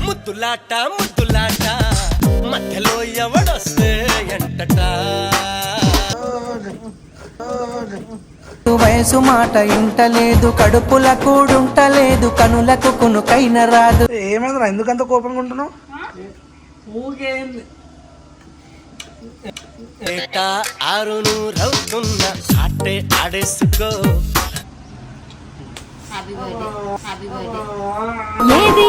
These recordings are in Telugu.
ముద్దులాట ముద్దులాట మధ్యలో ఎవడొస్తే ఎంటట వయసు మాట ఇంటలేదు కడుపుల కూడుంటలేదు కనులకు కునుకైన రాదు. ఏమైందిరా? ఎందుకంత కోపంగా ఉంటున్నావు? ఏట ఆరును ఆడేసుకో. ఏది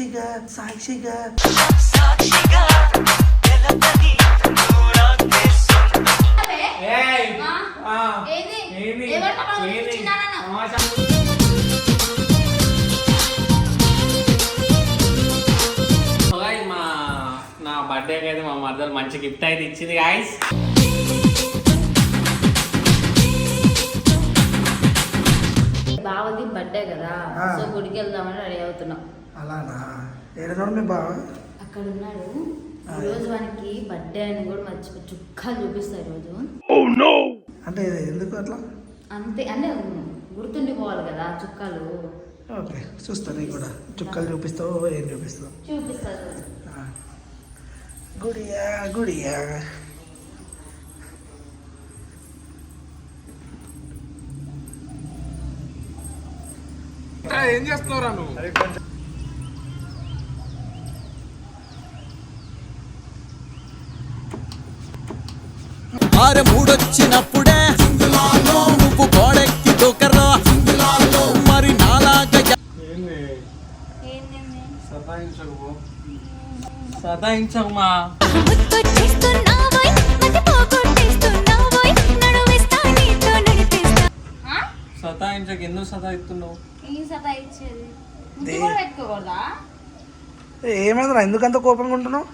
సాక్షిగా సాక్షిగా Guys, మా నా బర్త్డేకి అయితే మా మదర్ మంచి గిఫ్ట్ అయితే ఇచ్చింది గాయస్ బావది బర్త్డే కదా. సో గుడికి వెళ్దామని రెడీ అవుతున్నాం. అలానా? ఏడనోడు మీ బావ? అక్కడ ఉన్నాడు ఈ రోజు వానికి బర్త్డే అని కూడా మర్చిపోయి చుక్కాలు చూపిస్తాయి రోజు. అంటే ఇది ఎందుకు అట్లా? అంతే అంటే గుర్తుండిపోవాలి కదా చుక్కాలు. ఓకే చూస్తా నీకు కూడా. చుక్కలు చూపిస్తావు ఏం చూపిస్తావు? చూపిస్తారు ఆ. గుడియా గుడియా. ఏం చేస్తున్నావురా నువ్వు? ఆరు మూడొచ్చినప్పుడే నువ్వు గోడెక్కి దూకరా మరి నాలాగా సతాయించకు. ఎందుకు సతాయిస్తున్నావు? ఏం సతా ఇచ్చేది దే- కూడా పెట్టుకోకూడదా? ఏమైందిరా? ఎందుకంత కోపంగా ఉంటున్నావు?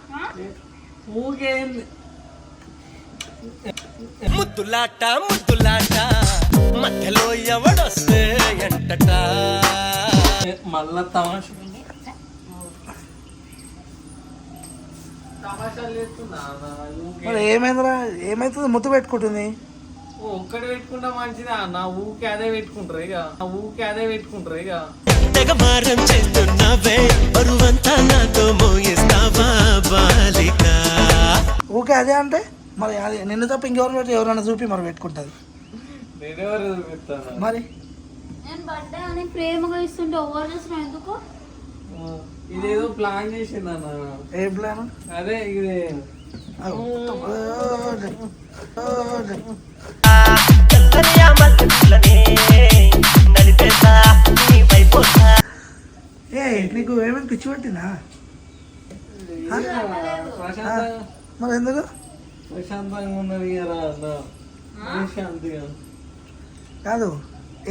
ముద్దులాట ముద్దులాట మధ్యలో ఎవడొస్తే ఎంటట మళ్ళా తమాషా. మరి ఏమైందిరా? ఏమైతుంది? ముద్దు పెట్టుకుంటుంది. ఒక్కటి పెట్టుకుంటా మంచిదా? నా ఊకే అదే పెట్టుకుంటారు ఇక. నా ఊకే అదే పెట్టుకుంటారు ఇక. తెగమారం చేస్తున్నావే బరువంతా నాతో మోయిస్తావా బాలిక? ఊకే అదే అంటే? మరి అది నిన్ను తప్ప ఇంకెవరు పెట్టి ఎవరైనా చూపి మరి పెట్టుకుంటుంది. నేనెవరు చూపిస్తాను? మరి? నేను బర్త్డే అని ప్రేమగా ఇస్తుంటే ఓవర్ చేసిన ఎందుకు? ఇదేదో ప్లాన్ ఏం ప్లాన్? అదే ఇది. ఏ నీకు ఏమైనా పిచ్చి పట్టిందా? మరి ఎందుకు? ప్రశాంతంగా ఉన్నది కదా అన్న. ప్రశాంతిగా కాదు.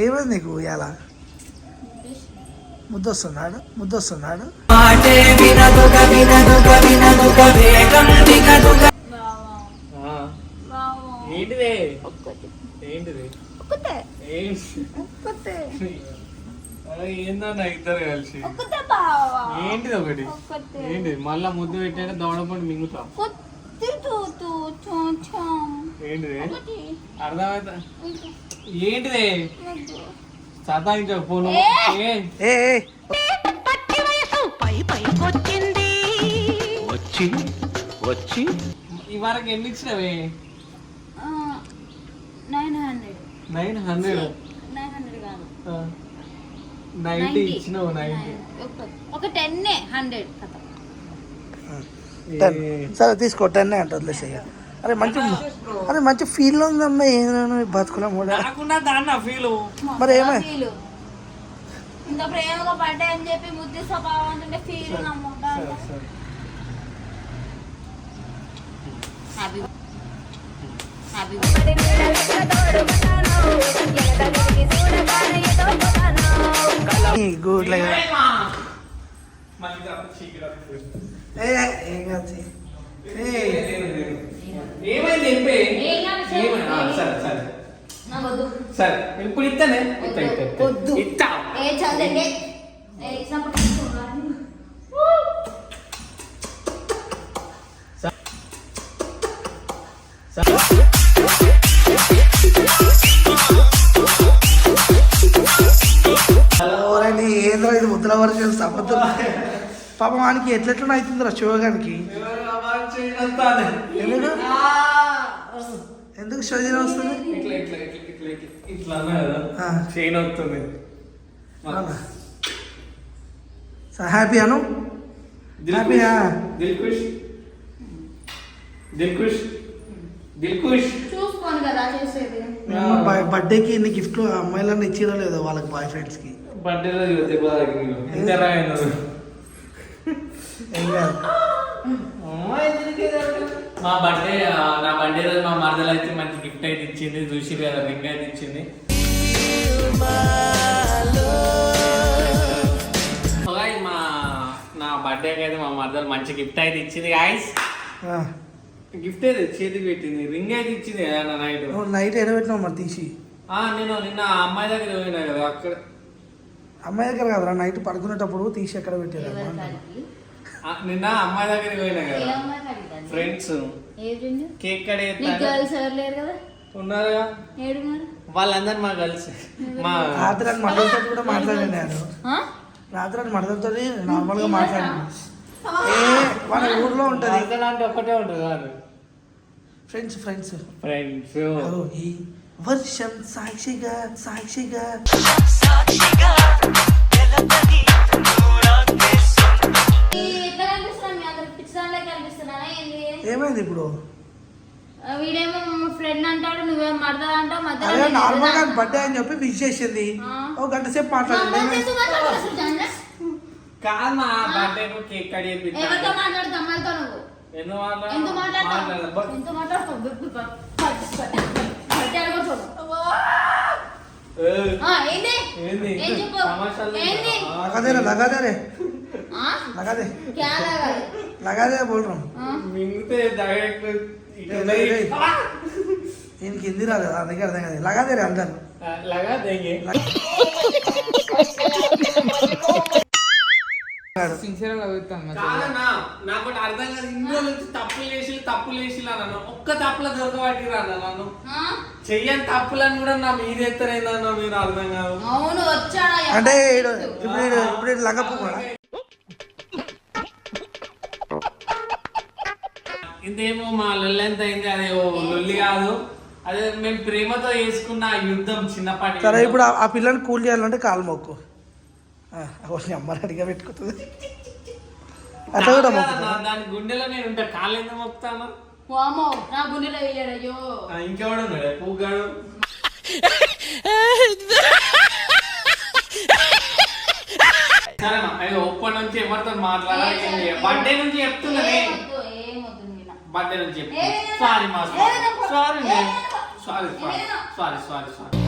ఏమైంది నీకు ఇలా ముద్దొస్తున్నాడు ముద్దొస్తున్నాడు. ఏంటిది? ఏంటిది? ఏందన్న ఇద్దరు కలిసి? ఏంటిది ఒకటి? ఏంటిది? మళ్ళా ముద్దు పెట్టాక దవడపండు మింగుతా. ఏంటిది? అర్థమైతే పోను. వచ్చి వచ్చి. ఈ వరకు ఎన్ని ఇచ్చినవే? Nine hundred. Nine hundred? Nine hundred కాదు. నైన్టీ ఇచ్చినావు నైన్టీ. ఒక టెన్ హండ్రెడ్ కథ. టెన్ సరే తీసుకో టెన్ అంటే వదిలేసేయ అరే మంచి అరే మంచి ఫీల్ ఉందమ్మా ఏమైనా బతుకులం కూడా మరి ఏమై? ఇంత ప్రేమగా పడ్డా అని చెప్పి బుద్ధి స్వభావం అంటుంటే ఫీల్ నమ్ముతా హ్యాపీ హ్యాపీ గుడ్ ఏమైంది చెప్పే ఏం కాదు, ఏమైంది? ఆ, సరే సరే. సరే ఇప్పుడు ఇస్తానే ఇస్తా, ఇస్తా, పాపం వానికి ఎట్లెట్లా అవుతుందిరా శివగానికి ఎందుకు ఎందుకు వస్తుంది. చైన్ వస్తుంది. హ్యాపీ అను? దిల్ హ్యాపీయా? చూసుకోను కదా చేసేది. బర్త్డేకి ఇన్ని గిఫ్ట్లు అమ్మాయిలన్నీ ఇచ్చిరో లేదో వాళ్ళకి బాయ్ ఫ్రెండ్స్కి. బర్త్డేలో చూస్తే బాగా ఇంతరా ఏం కాదు మా బర్త్డే నా బర్త్డే రోజు మా మరదలు అయితే మంచి గిఫ్ట్ అయితే ఇచ్చింది. చూసి కదా రింగ్ అయితే ఇచ్చింది. మా నా బర్త్డేకి అయితే మా మరదలు మంచి గిఫ్ట్ అయితే ఇచ్చింది గాయస్. గిఫ్ట్ అయితే చేతికి పెట్టింది రింగ్ అయితే ఇచ్చింది కదా నా నైట్ నైట్ ఎడబెట్టినావు మరి తీసి? నేను నిన్న అమ్మాయి దగ్గర పోయినా కదా అక్కడ. అమ్మాయి దగ్గర కదరా నైట్ పడుకునేటప్పుడు తీసి ఎక్కడ పెట్టారు? నిన్న అమ్మాయి దగ్గరికి పోయినా కదా? ఫ్రెండ్స్ కేక్ గర్ల్స్ ఎవరు లేరు కదా? ఉన్నారుగా. వాళ్ళందరూ మా కలిసి మా రాత్రి అని మడలతో కూడా మాట్లాడాను? రాత్రి అని మడలతో నార్మల్గా మాట్లాడాను ఏ వాళ్ళ ఊర్లో ఉంటుంది. అంటే ఒక్కటే ఉంటుంది కాదు. ఫ్రెండ్స్ ఫ్రెండ్స్ ఫ్రెండ్స్ వర్షం సాక్షిగా సాక్షిగా. ఈ ఏమైంది ఇప్పుడు? వీడేమో ఫ్రెండ్ అంటాడు నువ్వేం అంటావు మధ్యలో నార్మల్గా బర్త్డే అని చెప్పి విష్ చేసింది. ఒక గంట సేపు మా మాట్లాడింది అమ్మాయి చేస్తూ మాట్లాడు అసలు జాన్రా. కాదు మా బర్త్డే కేక్ కట్ ఎవరితో మాట్లాడుతావు అమ్మాయితో నువ్వు? ఎందుకు మాట్లాడతావు? మాట్లాడతావు? ఏంది? ఏంది? ఏం చెప్పు? ఏంది? లగాదే. లాగాలి? లగాదే బోల్ రहा हूं। ఇటు ఏ, ఏ, ఏ. దీనికి హిందీ రాదు అందుకే అర్థం కాదు కాదన్నా నాకు అర్థం ఇందులో నుంచి తప్పులు చేసి తప్పులు చేసి ఒక్క తప్పుల నన్ను? చెయ్యని తప్పులను కూడా నా మీద ఎత్తరేందన్న మీరు అర్థం కాదు. అవును వచ్చాడా? ఈ అంటే. ఇప్పుడు ఇప్పుడు లంగపు కూడా. ఇదేమో మా లొల్లి ఎంత అయింది? అదే ఓ లొల్లి కాదు. అదే మేము ప్రేమతో చేసుకున్న ఆ యుద్ధం చిన్నపాటి సరే. ఇప్పుడు ఆ- ఆ పిల్లని కూల్ చేయాలంటే కాలు మొక్కు. అమ్మ అడిగా పెట్టుకుంటుంది. అట్లా కూడా కాదు మొక్కుతుంది కదా, దాని గుండెలో నేను ఉంటా కాళ్ళు ఎందుకు మొక్కుతాను? వామ్మో, నా గుండెలో వేయాడు అయ్యో. ఆ, ఇంకెవడు ఉన్నాడు? పూగాడు? సరే అమ్మా, అయ్యో ఒప్పటి నుంచి ఎవరితో మాట్లాడాలి? బర్త్డే నుంచి ఏమొద్దు, ఏమొద్దు చెప్తున్నా ఏదైనా- సారీ మా sorry sorry sorry sorry sorry